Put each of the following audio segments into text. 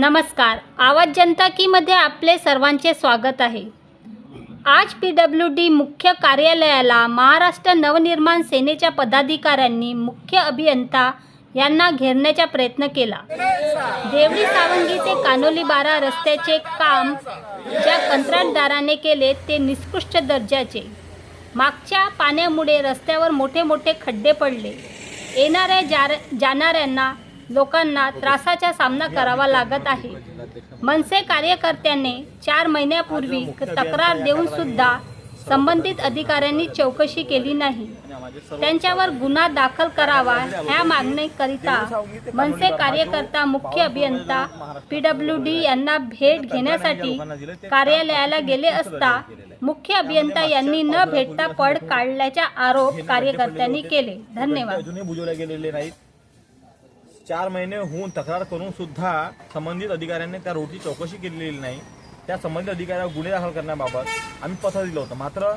नमस्कार. आवाज जनता कीमध्ये आपले सर्वांचे स्वागत आहे. आज पी डब्ल्यू डी मुख्य कार्यालयाला महाराष्ट्र नवनिर्माण सेनेच्या पदाधिकाऱ्यांनी मुख्य अभियंता यांना घेरण्याचा प्रयत्न केला. देवडी सावंगी ते कानोली बारा रस्त्याचे काम ज्या कंत्राटदाराने केले ते निकृष्ट दर्जाचे. मागच्या पाण्यामुळे रस्त्यावर मोठे मोठे खड्डे पडले. येणाऱ्या जार जाणाऱ्यांना लोकांना त्रासाचा सामना करावा लागत आहे. मनसे कार्यकर्त्याने चार महिन्यापूर्वी तक्रार देऊन सुद्धा संबंधित अधिकाऱ्यांनी चौकशी केली नाही. त्यांच्यावर गुन्हा दाखल करावा ह्या मागणीकरिता मनसे कार्यकर्ता मुख्य अभियंता पी डब्ल्यू डी यांना भेट घेण्यासाठी कार्यालयाला गेले असता मुख्य अभियंता यांनी न भेटता पड काढल्याचा आरोप कार्यकर्त्यांनी केले. धन्यवाद. चार महिने होऊन तक्रार करून सुद्धा संबंधित अधिकाऱ्यांनी त्या रोडची चौकशी केलेली नाही. त्या संबंधित अधिकाऱ्यावर गुन्हे दाखल करण्याबाबत आम्ही पत्र दिलं होतं. मात्र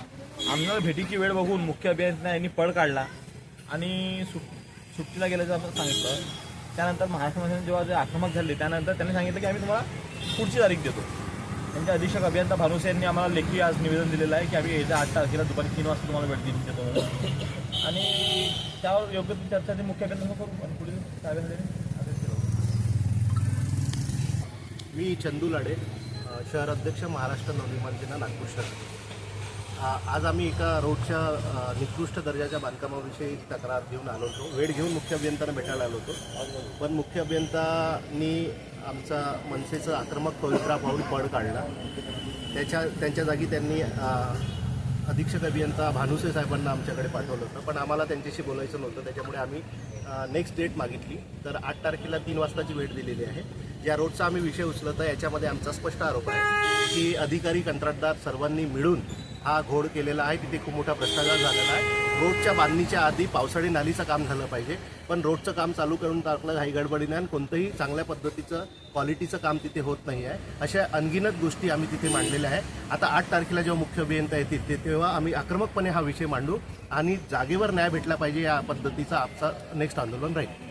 आमदार भेटीची वेळ बघून मुख्य अभियंता यांनी पळ काढला आणि सु सुट्टीला गेल्याचं आपण सांगितलं. त्यानंतर महाराष्ट्र जेव्हा जे आक्रमक झाले त्यानंतर त्यांनी सांगितलं की आम्ही तुम्हाला पुढची तारीख देतो. त्यांचे अधीक्षक अभियंता भानुसे यांनी आम्हाला लेखी आज निवेदन दिलेलं आहे की आम्ही येत्या आठ तारखेला दुपारी तीन वाजता तुम्हाला भेट दिली देतो आणि त्यावर योग्य ती चर्चा ते मुख्य अभियंता करू. आणि पुढील मी चंदू लाडे शहर अध्यक्ष महाराष्ट्र नवनिर्माण सेना नागपूर शहर. आज आम्ही एका रोडच्या निकृष्ट दर्जाच्या बांधकामाविषयी तक्रार घेऊन आलो होतो. वेळ घेऊन मुख्य अभियंत्यांना भेटायला आलो होतो. पण मुख्य अभियंतांनी आमचा मनसेचं आक्रमक पवित्रा पाहून पड काढला. त्याच्या त्यांच्या जागी त्यांनी अधीक्षक अभियंता भानुसे साहेबांना आमच्याकडे पाठवलं होतं. पण आम्हाला त्यांच्याशी बोलायचं नव्हतं. त्याच्यामुळे आम्ही नेक्स्ट डेट मागितली. तर आठ तारखेला तीन वाजताची वेळ दिलेली आहे. ज्या रोडचा आम्ही विषय उचलत आहे याच्यामध्ये आमचा स्पष्ट आरोप आहे की अधिकारी कंत्राटदार सर्वांनी मिळून हा घोड केलेला आहे. तिथे खूप मोठा भ्रष्टाचार झालेला आहे. रोडच्या बांधणीच्या आधी पावसाळी नालीचं काम झालं पाहिजे. पण रोडचं काम चालू करून टाकलं घाई गडबडीने आणि कोणतंही चांगल्या पद्धतीचं क्वालिटीचं काम तिथे होत नाही आहे. अशा अनगिनत गोष्टी आम्ही तिथे मांडलेल्या आहे आता आठ तारखेला जेव्हा मुख्य अभियंता येतील ते तेव्हा आम्ही आक्रमकपणे हा विषय मांडू आणि जागेवर न्याय भेटला पाहिजे या पद्धतीचा आमचा नेक्स्ट आंदोलन राहील.